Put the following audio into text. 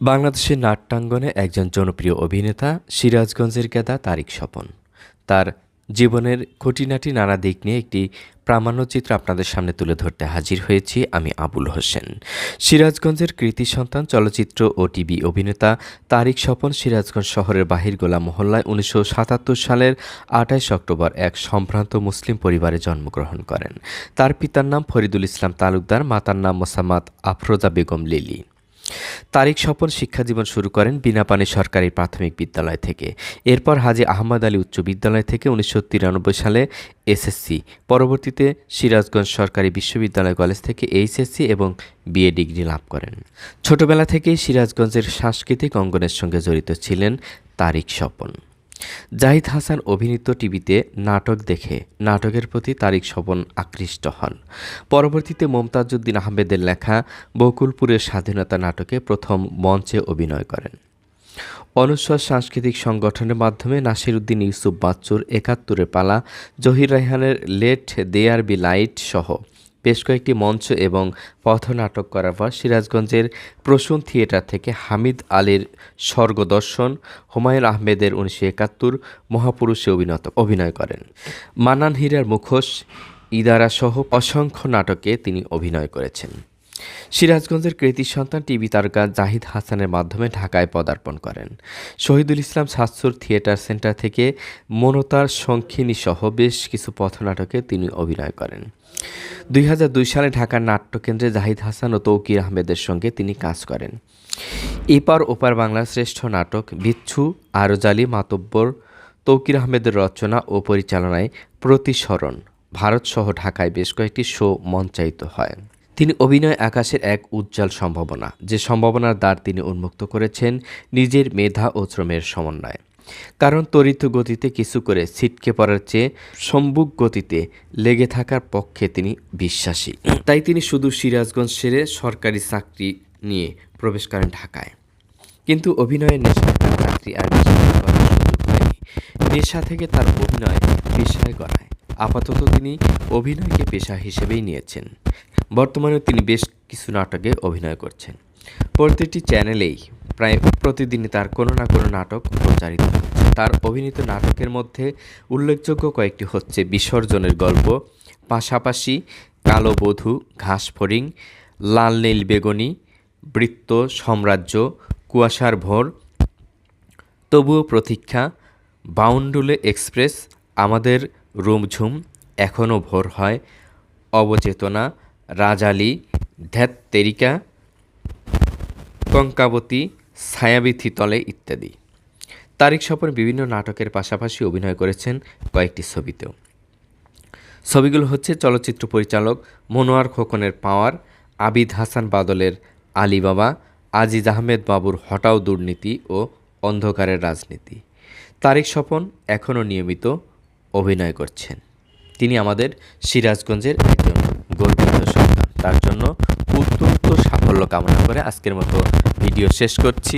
বাংলাদেশের নাট্যাঙ্গনে একজন জনপ্রিয় অভিনেতা সিরাজগঞ্জের গেদা তারিক স্বপন। তার জীবনের খুঁটিনাটি নানা দিক নিয়ে একটি প্রামাণ্যচিত্র আপনাদের সামনে তুলে ধরতে হাজির হয়েছি আমি আবুল হোসেন। সিরাজগঞ্জের কৃতি সন্তান, চলচ্চিত্র ও টিভি অভিনেতা তারিক স্বপন সিরাজগঞ্জ শহরের বাহিরগোলা মহল্লায় উনিশশো সাতাত্তর সালের আঠাইশ অক্টোবর এক সম্ভ্রান্ত মুসলিম পরিবারে জন্মগ্রহণ করেন। তার পিতার নাম ফরিদুল ইসলাম তালুকদার, মাতার নাম মোসাম্মদ আফরোজা বেগম লিলি। তারিক স্বপন শিক্ষাজীবন শুরু করেন বিনাপানি সরকারি প্রাথমিক বিদ্যালয় থেকে। এরপর হাজি আহমদ আলী উচ্চ বিদ্যালয় থেকে উনিশশো তিরানব্বই সালে এসএসসি, পরবর্তীতে সিরাজগঞ্জ সরকারি বিশ্ববিদ্যালয় কলেজ থেকে এইচএসসি এবং বিএ ডিগ্রি লাভ করেন। ছোটবেলা থেকেই সিরাজগঞ্জের সাংস্কৃতিক অঙ্গনের সঙ্গে জড়িত ছিলেন তারিক স্বপন জাহিদ হাসান অভিনীত টিভিতে নাটক দেখে নাটকের প্রতি তারিক স্বপন আকৃষ্ট হন। পরবর্তীতে মমতাজউদ্দিন আহমেদের লেখা বকুলপুরের স্বাধীনতা নাটকে প্রথম মঞ্চে অভিনয় করেন। অনুস্বর সাংস্কৃতিক সংগঠনের মাধ্যমে নাসিরুদ্দিন ইউসুফ বাচ্চুর একাত্তরের পালা, জহির রায়হানের লেট দেয়ার বি লাইট সহ বেশ কয়েকটি মঞ্চ এবং পথনাটক করার পর সিরাজগঞ্জের প্রসূন থিয়েটার থেকে হামিদ আলীর স্বর্গদর্শন হুমায়ুন আহমেদের উনিশশো একাত্তর মহাপুরুষে অভিনত, অভিনয় করেন। মানান হীরার মুখোশ ইদারাসহ অসংখ্য নাটকে তিনি অভিনয় করেছেন। সিরাজগঞ্জের কৃতি সন্তান টিভি তারকা জাহিদ হাসানের মাধ্যমে ঢাকায় পদার্পণ করেন। শহীদুল ইসলাম শাস্ত্রর থিয়েটার সেন্টার থেকে মনতার শঙ্খিনী সহ বেশ কিছু পথনাটকে তিনি অভিনয় করেন। দুই হাজার দুই সালে ঢাকার নাট্যকেন্দ্রে জাহিদ হাসান ও তৌকির আহমেদের সঙ্গে তিনি কাজ করেন। এপার ওপার বাংলার শ্রেষ্ঠ নাটক বিচ্ছু, আরজালি, মাতব্বর, তৌকির আহমেদের রচনা ও পরিচালনায় প্রতিসরণ ভারতসহ ঢাকায় বেশ কয়েকটি শো মঞ্চায়িত হয়। তিনি অভিনয় আকাশের এক উজ্জ্বল সম্ভাবনা, যে সম্ভাবনার দ্বার তিনি উন্মুক্ত করেছেন নিজের মেধা ও শ্রমের সমন্বয়ে। কারণ তরিত গতিতে কিছু করে ছিটকে পড়ার চেয়ে সম্ভুক গতিতে লেগে থাকার পক্ষে তিনি বিশ্বাসী। তাই তিনি শুধু সিরাজগঞ্জ সেরে সরকারি চাকরি নিয়ে প্রবেশ করেন ঢাকায়। কিন্তু অভিনয়ের নেশা চাকরি আর নেশা থেকে তার অভিনয় পেশায় গড়ায়। আপাতত তিনি অভিনয়কে পেশা হিসেবেই নিয়েছেন। বর্তমানে তিনি বেশ কিছু নাটকে অভিনয় করছেন। প্রতিটি চ্যানেলেই প্রায় প্রতিদিনই তার কোনো না কোনো নাটক প্রচারিত তার অভিনীত নাটকের মধ্যে উল্লেখযোগ্য কয়েকটি হচ্ছে বিসর্জনের গল্প, পাশাপাশি কালো বধূ, ঘাস ফড়িং, লাল নীল বেগুনি, বৃত্ত, সাম্রাজ্য, কুয়াশার ভোর, তবুও প্রতীক্ষা, বাউন্ডুলে এক্সপ্রেস, আমাদের রুমঝুম এখনও ভোর হয়, অবচেতনা রাজালি, ধ্যাত তেরিকা, কঙ্কাবতী, ছায়াবিথি তলে ইত্যাদি। তারিক স্বপন বিভিন্ন নাটকের পাশাপাশি অভিনয় করেছেন কয়েকটি ছবিতেও। ছবিগুলো হচ্ছে চলচ্চিত্র পরিচালক মনোয়ার খোকনের পাওয়ার, আবিদ হাসান বাদলের আলিবাবা, আজিজ আহমেদ বাবুর হটাও দুর্নীতি ও অন্ধকারের রাজনীতি। তারিক স্বপন এখনও নিয়মিত অভিনয় করছেন। তিনি আমাদের সিরাজগঞ্জের একজন তার জন্য উত্তর সাফল্য কামনা করে আজকের মতো ভিডিও শেষ করছি।